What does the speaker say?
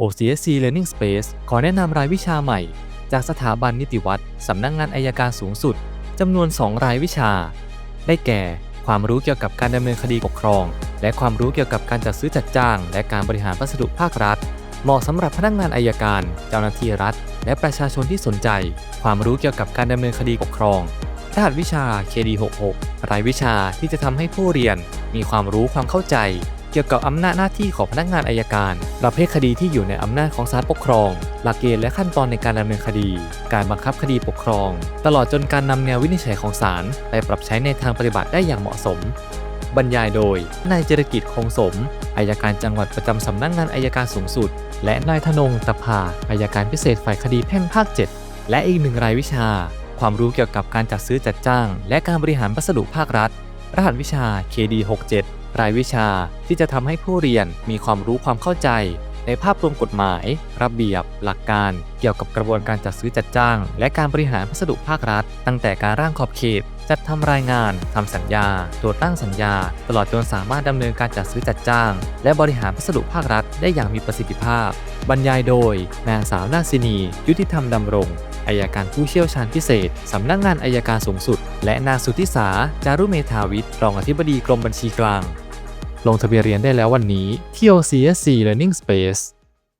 OCSC Learning Space ขอแนะนำรายวิชาใหม่ จากสถาบันนิติวัตรสำนักงงานอายการสูงสุดจำนวน 2 รายวิชา ได้แก่ ความรู้เกี่ยวกับการดำเนินคดีปกครอง และความรู้เกี่ยวกับการจัดซื้อจัดจ้าง และการบริหารพัสดุภาครัฐ เหมาะสำหรับพนักงานอายการ เจ้าหน้าที่รัฐ และประชาชนที่สนใจ ความรู้เกี่ยวกับการดำเนินคดีปกครองรหัสวิชา KD66 รายวิชาที่จะทำให้ผู้เรียนมีความรู้ความเข้าใจ เกี่ยวกับอำนาจหน้าที่ของพนักงานอายการ ประเภทคดีที่อยู่ในอำนาจของศาลปกครอง หลักเกณฑ์และขั้นตอนในการดำเนินคดี การบังคับคดีปกครอง ตลอดจนการนำแนววินิจฉัยของศาลไปปรับใช้ในทางปฏิบัติได้อย่างเหมาะสม บรรยายโดยนายเจรกิจคงสมอายการจังหวัดประจำสำนักงานอายการสูงสุด และนายธนงตะภาอายการพิเศษฝ่ายคดีแพ่งภาค 7 และอีกหนึ่งรายวิชา ความรู้เกี่ยวกับการจัดซื้อจัดจ้าง และการบริหารพัสดุภาครัฐ รหัสวิชา KD67 รายวิชาที่จะทำให้ผู้เรียนมีความรู้ความเข้าใจ ในภาพรวมกฎหมาย ระเบียบ หลักการ เกี่ยวกับกระบวนการจัดซื้อจัดจ้าง และการบริหารพัสดุภาครัฐ ตั้งแต่การร่างขอบเขต จัดทำรายงานทำสัญญาตรวจตั้งสัญญา ตลอดจนสามารถดำเนินการจัดซื้อจัดจ้าง และบริหารพัสดุภาครัฐ ได้อย่างมีประสิทธิภาพ บรรยายโดยนางสาวนาซินี ยุติธรรมดำรงอายการผู้เชี่ยวชาญพิเศษ สำนักงานอายการสูงสุด และนางสุทธิสา จารุเมธาวิทย์รองอธิบดีกรมบัญชีกลาง ลงทะเบียนเรียนได้แล้ววันนี้ที่ OCSC Learning Space